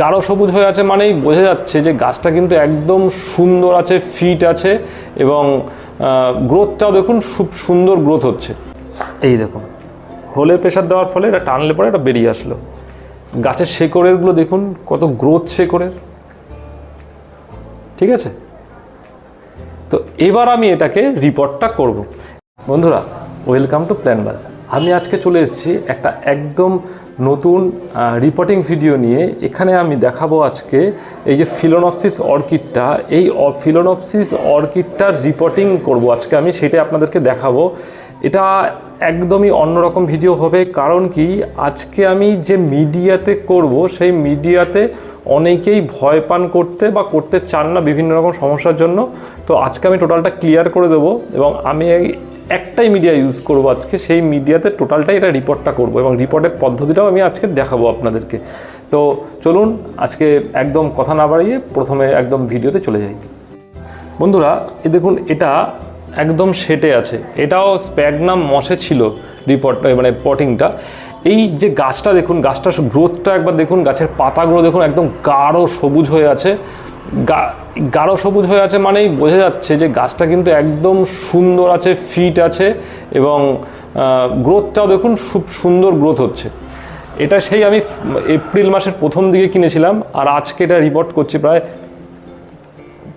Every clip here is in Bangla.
গাঢ় সবুজ হয়ে আছে মানেই বোঝা যাচ্ছে যে গাছটা কিন্তু একদম সুন্দর আছে ফিট আছে এবং গ্রোথটাও দেখুন খুব সুন্দর গ্রোথ হচ্ছে। এই দেখুন, হোলে প্রেশার দেওয়ার ফলে এটা টানলে পরে এটা বেরিয়ে আসলো। গাছের শেকড়েরগুলো দেখুন, কত গ্রোথ শেকড়ের। ঠিক আছে? তো এবার আমি এটাকে রিপোর্টটা করব। বন্ধুরা ওয়েলকাম টু প্ল্যান বাস আমি আজকে চলে এসেছি একটা একদম নতুন রিপোর্টিং ভিডিও নিয়ে। এখানে আমি দেখাবো আজকে এই যে ফিলোনপসিস অর্কিডটা। এই ফিলোনপসিস অর্কিডটার রিপোর্টিং করব আজকে আমি, সেটাই আপনাদেরকে দেখাবো। এটা একদমই অন্যরকম ভিডিও হবে, কারণ কি, আজকে আমি যে মিডিয়াতে করব, সেই মিডিয়াতে অনেকেই ভয় পান করতে বা করতে চান না বিভিন্ন রকম সমস্যার জন্য। তো আজকে আমি টোটালটা ক্লিয়ার করে দেবো এবং আমি একটাই মিডিয়া ইউজ করব আজকে, সেই মিডিয়াতে টোটালটাই এটা রিপোর্টটা করব এবং রিপোর্টের পদ্ধতিটাও আমি আজকে দেখাবো আপনাদেরকে। তো চলুন আজকে একদম কথা না বাড়িয়ে প্রথমে একদম ভিডিওতে চলে যাই। বন্ধুরা এ দেখুন, এটা একদম সেটে আছে। এটাও স্প্যাগনাম মশে ছিল রিপোর্ট মানে পটিংটা এই যে গাছটা দেখুন, গাছটার গ্রোথটা একবার দেখুন, গাছের পাতাগুলো দেখুন, একদম গাঢ় সবুজ হয়ে আছে। গাঢ় সবুজ হয়ে আছে মানেই বোঝা যাচ্ছে যে গাছটা কিন্তু একদম সুন্দর আছে ফিট আছে এবং গ্রোথটাও দেখুন খুব সুন্দর গ্রোথ হচ্ছে। এটা সেই আমি এপ্রিল মাসের প্রথম দিকে কিনেছিলাম আর আজকে এটা রিপোর্ট করছি প্রায়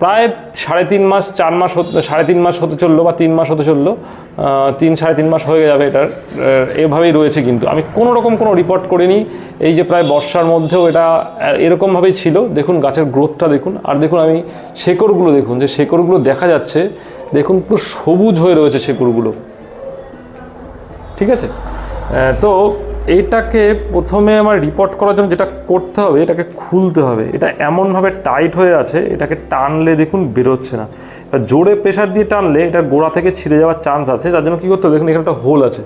প্রায় সাড়ে তিন মাস, চার মাস হতে, সাড়ে তিন মাস হতে চলল বা তিন মাস হতে চলল তিন, সাড়ে তিন মাস হয়ে যাবে এটার এভাবেই রয়েছে কিন্তু। আমি কোনো রকম কোনো রিপোর্ট করিনি, এই যে প্রায় বর্ষার মধ্যেও এটা এরকমভাবেই ছিল। দেখুন, গাছের গ্রোথটা দেখুন, আর দেখুন, আমি শেকড়গুলো দেখুন, যে শেকড়গুলো দেখা যাচ্ছে, দেখুন, পুরো সবুজ হয়ে রয়েছে শেকড়গুলো। ঠিক আছে? তো এইটাকে প্রথমে আমার রিপোর্ট করার জন্য যেটা করতে হবে, এটাকে খুলতে হবে। এটা এমনভাবে টাইট হয়ে আছে, এটাকে টানলে দেখুন বেরোচ্ছে না। এবার জোরে প্রেশার দিয়ে টানলে এটা গোড়া থেকে ছিঁড়ে যাওয়ার চান্স আছে, যার জন্য কী করতে হবে? দেখুন, এখানে একটা হোল আছে।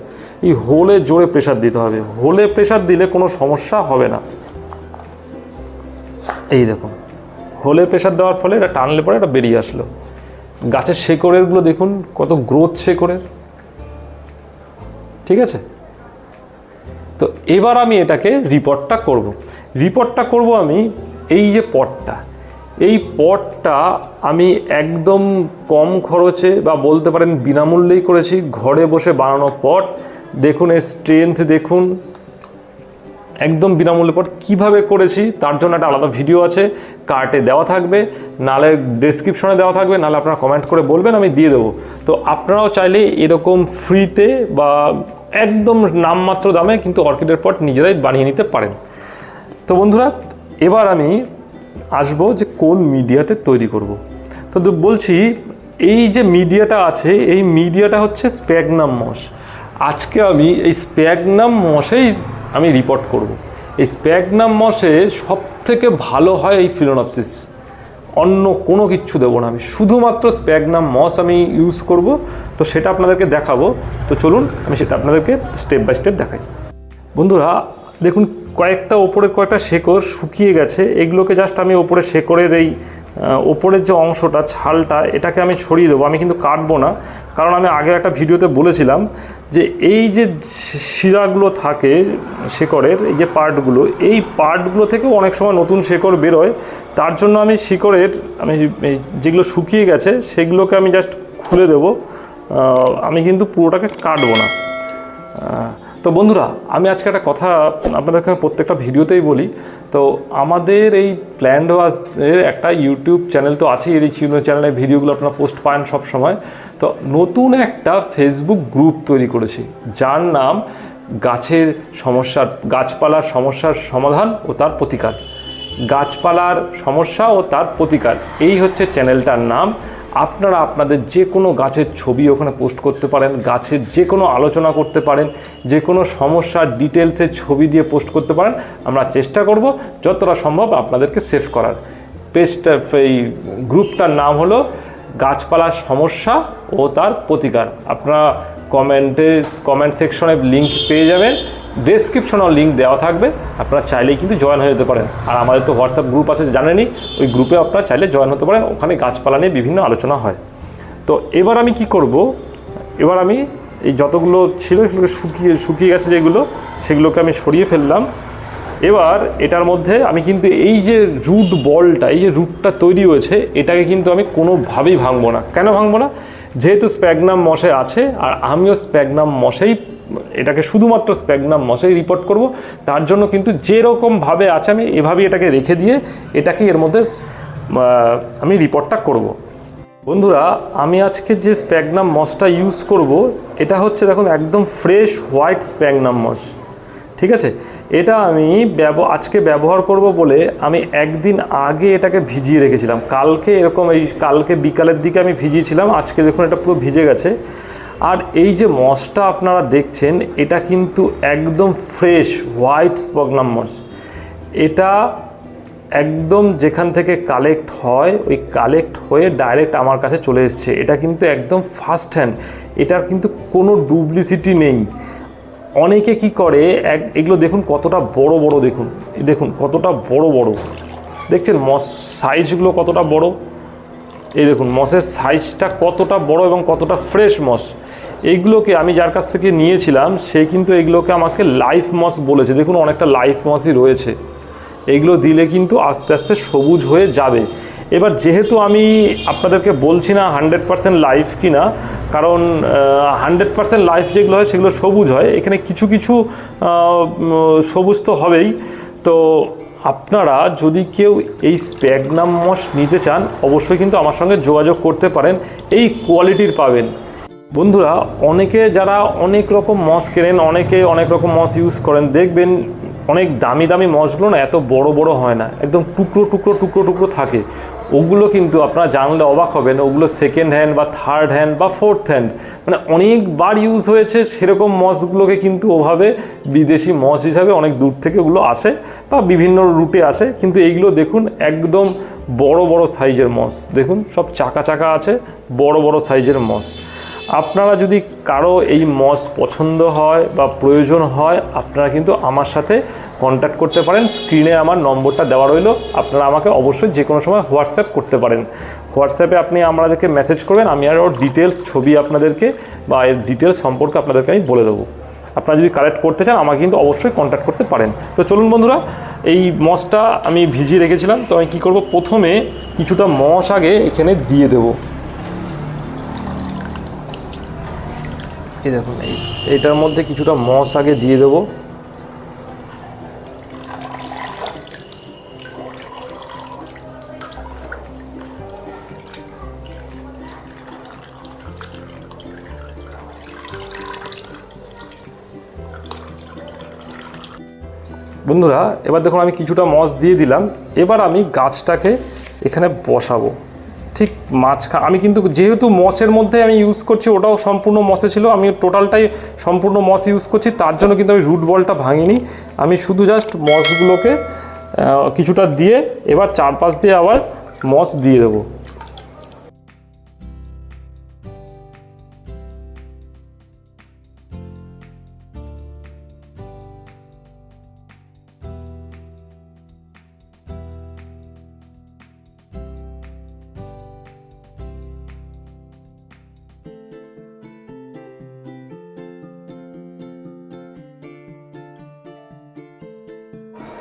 এই হোলে জোরে প্রেশার দিতে হবে। হোলে প্রেশার দিলে কোনো সমস্যা হবে না। এই দেখুন হোলে প্রেশার দেওয়ার ফলে এটা টানলে পরে এটা বেরিয়ে আসলো। গাছের শেকড়েরগুলো দেখুন, কত গ্রোথ শেকড়ের। ঠিক আছে? তো এবার আমি এটাকে রিপোর্টটা করব। রিপোর্টটা করব আমি এই যে পটটা। এই পটটা আমি একদম কম খরচে বা বলতে পারেন বিনামূল্যেই করেছি। ঘরে বসে বানানো পট। দেখুন এর স্ট্রেংথ দেখুন একদম বিনামূল্যে পট কীভাবে করেছি, তার জন্য একটা আলাদা ভিডিও আছে কার্টে দেওয়া থাকবে, নালে ডেসক্রিপশনে দেওয়া থাকবে নাহলে আপনারা কমেন্ট করে বলবেন, আমি দিয়ে দেবো। তো আপনারাও চাইলে এরকম ফ্রিতে বা একদম নামমাত্র দামে কিন্তু অর্কিডের পট নিজেরাই বানিয়ে নিতে পারেন। তো বন্ধুরা, এবার আমি আসব যে কোন মিডিয়াতে তৈরি করব। তো বলছি, এই যে মিডিয়াটা আছে, এই মিডিয়াটা হচ্ছে স্প্যাগনাম মশ। আজকে আমি এই স্প্যাগনাম মশেই আমি রিপোর্ট করব। এই স্প্যাগনাম মশে সব থেকে ভালো হয় এই ফিলোনপসিস অন্য কোনো কিচ্ছু দেবো না আমি। শুধুমাত্র স্প্যাগনাম মস আমি ইউজ করব। তো সেটা আপনাদেরকে দেখাবো। তো চলুন, আমি সেটা আপনাদেরকে স্টেপ বাই স্টেপ দেখাই। বন্ধুরা, দেখুন, কয়েকটা ওপরে কয়েকটা শেকড় শুকিয়ে গেছে। এগুলোকে জাস্ট আমি ওপরে শেকড়ের এই ওপরের যে অংশটা, ছালটা, এটাকে আমি সরিয়ে দেবো। আমি কিন্তু কাটবো না, কারণ আমি আগে একটা ভিডিওতে বলেছিলাম যে এই যে শিরাগুলো থাকে শেকড়ের, এই যে পার্টগুলো, এই পার্টগুলো থেকে অনেক সময় নতুন শেকড় বেরোয়। তার জন্য আমি শিকড়ের, আমি যেগুলো শুকিয়ে গেছে, সেগুলোকে আমি জাস্ট খুলে দেবো। আমি কিন্তু পুরোটাকে কাটবো না। তো বন্ধুরা, আমি আজকে একটা কথা আপনাদেরকে আমি প্রত্যেকটা ভিডিওতেই বলি। তো আমাদের এই প্ল্যান্ড ওয়াজের একটা ইউটিউব চ্যানেল তো আছেই, এই চ্যানেলে ভিডিওগুলো আপনারা পোস্ট পান সব সময়। তো নতুন একটা ফেসবুক গ্রুপ তৈরি করেছি, যার নাম গাছের সমস্যার, গাছপালার সমস্যার সমাধান ও তার প্রতিকার। গাছপালার সমস্যা ও তার প্রতিকার, এই হচ্ছে চ্যানেলটার নাম। আপনারা আপনাদের যে কোনো গাছের ছবি ওখানে পোস্ট করতে পারেন, গাছের যে কোনো আলোচনা করতে পারেন, যে কোনো সমস্যার ডিটেলসের ছবি দিয়ে পোস্ট করতে পারেন, আমরা চেষ্টা করব যতটা সম্ভব আপনাদেরকে সেভ করার। পেজটা এই গ্রুপটার নাম হলো গাছপালার সমস্যা ও তার প্রতিকার। আপনারা কমেন্টে, কমেন্ট সেকশনে লিঙ্ক পেয়ে যাবেন। ডেসক্রিপশনেও লিঙ্ক দেওয়া থাকবে। আপনারা চাইলেই কিন্তু জয়েন হয়ে যেতে পারেন। আর আমাদের তো হোয়াটসঅ্যাপ গ্রুপ আছে, জানেনই, ওই গ্রুপে আপনারা চাইলে জয়েন হতে পারেন। ওখানে গাছপালা নিয়ে বিভিন্ন আলোচনা হয়। তো এবার আমি কি করব? এবার আমি এই যতগুলো ছিল সেগুলোকে শুকিয়ে শুকিয়ে গেছে যেগুলো, সেগুলোকে আমি সরিয়ে ফেললাম। এবার এটার মধ্যে আমি কিন্তু এই যে রুট বলটা, এই যে রুটটা তৈরি হয়েছে, এটাকে কিন্তু আমি কোনোভাবেই ভাঙবো না। কেন ভাঙবো না? যেহেতু স্প্যাগনাম মশে আছে, আর আমিও স্প্যাগনাম মশেই এটাকে শুধুমাত্র স্প্যাগনাম মশাই রিপোর্ট করব। তার জন্য কিন্তু যেরকমভাবে আছে, আমি এভাবেই এটাকে রেখে দিয়ে এটাকে এর মধ্যে আমি রিপোর্টটা করব। বন্ধুরা, আমি আজকে যে স্প্যাগনাম মশটা ইউজ করব, এটা হচ্ছে দেখুন একদম ফ্রেশ হোয়াইট স্প্যাগনাম মশ। ঠিক আছে? এটা আমি ব্যব আজকে ব্যবহার করব বলে আমি একদিন আগে এটাকে ভিজিয়ে রেখেছিলাম। কালকে এরকম এই কালকে বিকালের দিকে আমি ভিজিয়েছিলাম। আজকে দেখুন এটা পুরো ভিজে গেছে। আর এই যে মসটা আপনারা দেখছেন, এটা কিন্তু একদম ফ্রেশ হোয়াইট স্পগনাম মস এটা একদম যেখান থেকে কালেক্ট হয়, ওই কালেক্ট হয়ে ডাইরেক্ট আমার কাছে চলে এসছে। এটা কিন্তু একদম ফার্স্ট হ্যান্ড এটার কিন্তু কোনো ডুপ্লিসিটি নেই। অনেকে কি করে, এক, এগুলো দেখুন কতটা বড় বড় দেখুন। দেখুন কতটা বড় বড়। দেখছেন মস সাইজগুলো কতটা বড়? এই দেখুন মসের সাইজটা কতটা বড় এবং কতটা ফ্রেশ মস এইগুলোকে আমি যার কাছ থেকে নিয়েছিলাম, সে কিন্তু এগুলোকে আমাকে লাইফ মস বলেছে। দেখুন, অনেকটা লাইফ মসই রয়েছে। এগুলো দিলে কিন্তু আস্তে আস্তে সবুজ হয়ে যাবে। এবার যেহেতু আমি আপনাদেরকে বলছি না হান্ড্রেড পার্সেন্ট লাইফ কি না কারণ হান্ড্রেড পার্সেন্ট লাইফ যেগুলো হয়, সেগুলো সবুজ হয়। এখানে কিছু কিছু সবুজ তো হবেই। তো আপনারা যদি কেউ এই স্প্যাগনাম মস নিতে চান, অবশ্যই কিন্তু আমার সঙ্গে যোগাযোগ করতে পারেন। এই কোয়ালিটির পাবেন। বন্ধুরা, অনেকে যারা অনেক রকম মস কেনেন, অনেকে অনেক রকম মস ইউজ করেন, দেখবেন অনেক দামি দামি মসগুলো না এত বড় বড় হয় না, একদম টুকরো টুকরো টুকরো টুকরো থাকে। ওগুলো কিন্তু আপনারা জানলে অবাক হবেন, ওগুলো সেকেন্ড হ্যান্ড বা থার্ড হ্যান্ড বা ফোর্থ হ্যান্ড মানে অনেকবার ইউজ হয়েছে সেরকম মসগুলোকে কিন্তু ওভাবে বিদেশি মস হিসাবে অনেক দূর থেকে ওগুলো আসে বা বিভিন্ন রুটে আসে। কিন্তু এইগুলো দেখুন, একদম বড় বড় সাইজের মস দেখুন, সব চাকা চাকা আছে, বড় বড় সাইজের মস আপনারা যদি কারও এই মস পছন্দ হয় বা প্রয়োজন হয়, আপনারা কিন্তু আমার সাথে কন্ট্যাক্ট করতে পারেন। স্ক্রিনে আমার নম্বরটা দেওয়া রইল। আপনারা আমাকে অবশ্যই যে কোনো সময় হোয়াটসঅ্যাপ করতে পারেন। হোয়াটসঅ্যাপে আপনি আমাদেরকে মেসেজ করবেন, আমি আর ওর ডিটেলস ছবি আপনাদেরকে বা এর ডিটেলস সম্পর্কে আপনাদেরকে আমি বলে দেবো। আপনারা যদি কালেক্ট করতে চান, আমাকে কিন্তু অবশ্যই কন্ট্যাক্ট করতে পারেন। তো চলুন বন্ধুরা, এই মসটা আমি ভিজিয়ে রেখেছিলাম। তো আমি কী করব? প্রথমে কিছুটা মস আগে এখানে দিয়ে দেবো। এই দেখুন, এই, এটার মধ্যে কিছুটা মস আগে দিয়ে দেবো। বন্ধুরা, এবার দেখুন আমি কিছুটা মস দিয়ে দিলাম। এবার আমি গাছটাকে এখানে বসাবো। ঠিক মাছখা আমি কিন্তু যেহেতু মসের মধ্যে আমি ইউজ করছি, ওটাও সম্পূর্ণ মসে ছিল, আমি টোটালটাই সম্পূর্ণ মস ইউজ করছি, তার জন্য কিন্তু আমি রুট বলটা ভাঙিনি। আমি শুধু জাস্ট মসগুলোকে কিছুটা দিয়ে এবার চারপাশ দিয়ে আবার মস দিয়ে দেবো।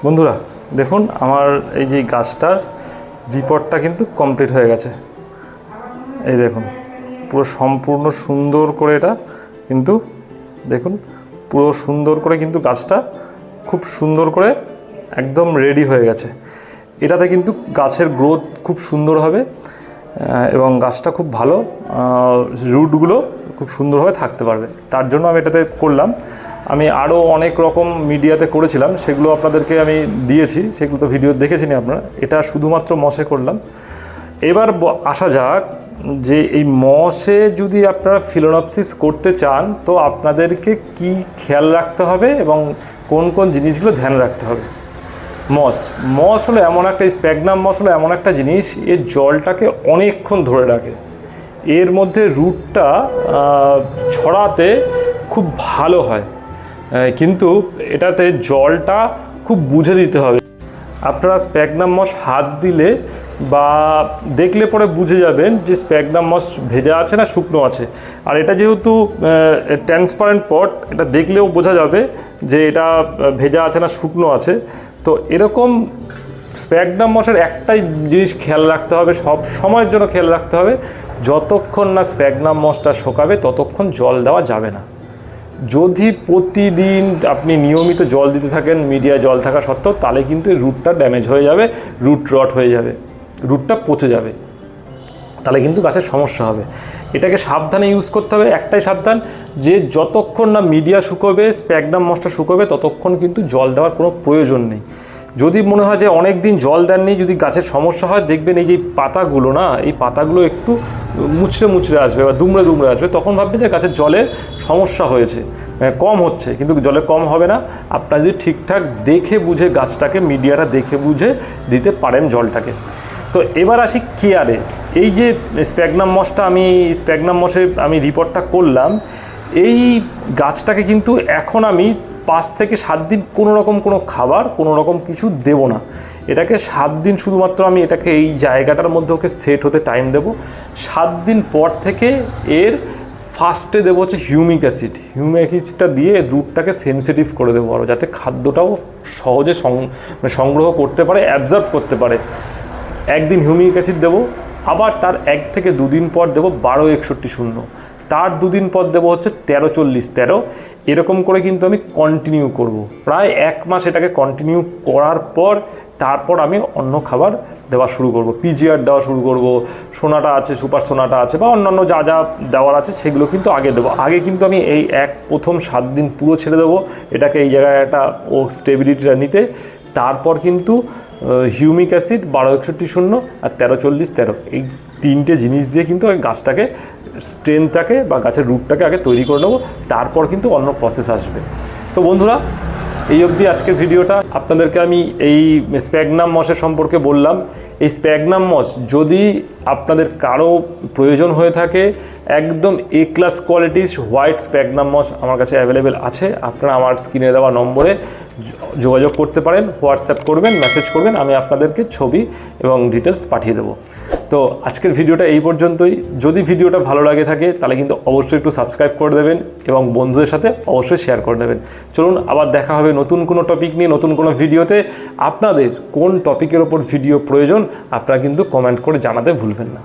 বন্ধুরা, দেখুন আমার এই যে গাছটার জিপটটা কিন্তু কমপ্লিট হয়ে গেছে। এই দেখুন, পুরো সম্পূর্ণ সুন্দর করে এটা কিন্তু দেখুন, পুরো সুন্দর করে কিন্তু গাছটা খুব সুন্দর করে একদম রেডি হয়ে গেছে। এটাতে কিন্তু গাছের গ্রোথ খুব সুন্দর হবে এবং গাছটা খুব ভালো রুটগুলো খুব সুন্দরভাবে থাকতে পারবে। তার জন্য আমি এটাতে করলাম। আমি আরও অনেক রকম মিডিয়াতে করেছিলাম, সেগুলো আপনাদেরকে আমি দিয়েছি, সেগুলো তো ভিডিও দেখেছেন আপনারা। এটা শুধুমাত্র মশে করলাম। এবার আসা যাক যে এই মশে যদি আপনারা ফিলোনপসিস করতে চান, তো আপনাদেরকে কি খেয়াল রাখতে হবে এবং কোন কোন জিনিসগুলো ধ্যান রাখতে হবে? মস মস হলো এমন একটা স্প্যাগনাম মস হলো এমন একটা জিনিস, এর জলটাকে অনেকক্ষণ ধরে রাখে। এর মধ্যে রুটটা ছড়াতে খুব ভালো হয়। কিন্তু এটাতে জলটা খুব বুঝে দিতে হবে। আপনারা স্প্যাগনাম মশ হাত দিলে বা দেখলে পরে বুঝে যাবেন যে স্প্যাগনাম মশ ভেজা আছে না শুকনো আছে। আর এটা যেহেতু ট্রান্সপারেন্ট পট এটা দেখলেও বোঝা যাবে যে এটা ভেজা আছে না শুকনো আছে। তো এরকম স্প্যাগনাম মশের একটাই জিনিস খেয়াল রাখতে হবে, সব সময়ের জন্য খেয়াল রাখতে হবে, যতক্ষণ না স্প্যাগনাম মশটা শোকাবে ততক্ষণ জল দেওয়া যাবে না। যদি প্রতিদিন আপনি নিয়মিত জল দিতে থাকেন মিডিয়া জল থাকা সত্ত্বেও, তাহলে কিন্তু রুটটা ড্যামেজ হয়ে যাবে রুট রট হয়ে যাবে রুটটা পচে যাবে। তাহলে কিন্তু গাছের সমস্যা হবে। এটাকে সাবধানে ইউজ করতে হবে, একটাই সাবধান যে যতক্ষণ না মিডিয়া শুকোবে স্প্যাগনাম মশটা শুকোবে, ততক্ষণ কিন্তু জল দেওয়ার কোনো প্রয়োজন নেই। যদি মনে হয় যে অনেক দিন জল দেননি, যদি গাছের সমস্যা হয়, দেখবেন এই যে পাতাগুলো না, এই পাতাগুলো একটু মুচড়ে মুচড়ে আসবে বা দুমড়ে দুমড়ে আসবে, তখন ভাববে যে গাছের জলের সমস্যা হয়েছে। কম হচ্ছে, কিন্তু জলে কম হবে না। আপনারা যদি ঠিকঠাক দেখে বুঝে গাছটাকে, মিডিয়াটা দেখে বুঝে দিতে পারেন জলটাকে। তো এবার আসি কেয়ারে। এই যে স্প্যাগনাম মসটা আমি, স্প্যাগনাম মসে আমি রিপোর্টটা করলাম, এই গাছটাকে কিন্তু এখন আমি পাঁচ থেকে সাত দিন কোনো রকম কোনো খাবার, কোনো রকম কিছু দেব না। এটাকে সাত দিন শুধুমাত্র আমি এটাকে এই জায়গাটার মধ্যে ওকে সেট হতে টাইম দেব। সাত দিন পর থেকে এর ফার্স্টে দেবো হচ্ছে হিউমিক অ্যাসিড হিউমিক অ্যাসিডটা দিয়ে রুটটাকে সেনসিটিভ করে দেবো আরও যাতে খাদ্যটাও সহজে মানে সংগ্রহ করতে পারে অ্যাবজর্ব করতে পারে। একদিন হিউমিক অ্যাসিড দেবো, আবার তার এক থেকে দুদিন পর দেবো বারো একষট্টি শূন্য। তার দুদিন পর দেবো হচ্ছে তেরো চল্লিশ, তেরো। এরকম করে কিন্তু আমি কন্টিনিউ করব। প্রায় এক মাস এটাকে কন্টিনিউ করার পর তারপর আমি অন্য খাবার দেওয়া শুরু করব। পিজিআর দেওয়া শুরু করব। সোনাটা আছে, সুপার সোনাটা আছে বা অন্যান্য যা যা দেওয়ার আছে সেগুলো কিন্তু আগে দেবো। আগে কিন্তু আমি এই এক প্রথম সাত দিন পুরো ছেড়ে দেবো। এটাকে এই জায়গায় একটা ও স্টেবিলিটিটা নিতে। তারপর কিন্তু হিউমিক অ্যাসিড বারো একষট্টি শূন্য আর তেরো চল্লিশ, তেরো। এই তিনটে জিনিস দিয়ে কিন্তু ওই গাছটাকে স্ট্রেংথটাকে বা গাছের রুটটাকে আগে তৈরি করে নেব, তারপর কিন্তু অন্য প্রসেস আসবে। তো বন্ধুরা, এই অবধি আজকের ভিডিওটা। আপনাদেরকে আমি এই স্প্যাগনাম মসের সম্পর্কে বললাম। এই স্প্যাগনাম মশ যদি আপনাদের কারও প্রয়োজন হয়ে থাকে একদম এ ক্লাস কোয়ালিটির হোয়াইট স্প্যাগনাম মস আমার কাছে অ্যাভেলেবেল আছে। আপনারা আমার স্ক্রিনে দেওয়া নম্বরে যোগাযোগ করতে পারেন হোয়াটসঅ্যাপ করবেন মেসেজ করবেন, আমি আপনাদেরকে ছবি এবং ডিটেলস পাঠিয়ে দেবো। তো আজকের ভিডিওটা এই পর্যন্তই। যদি ভিডিওটা ভালো লাগে থাকে, তাহলে কিন্তু অবশ্যই একটু সাবস্ক্রাইব করে দেবেন এবং বন্ধুদের সাথে অবশ্যই শেয়ার করে দেবেন। চলুন, আবার দেখা হবে নতুন কোনো টপিক নিয়ে, নতুন কোনো ভিডিওতে। আপনাদের কোন টপিকের ওপর ভিডিও প্রয়োজন, আপনারা কিন্তু কমেন্ট করে জানাতে ভুলবেন না।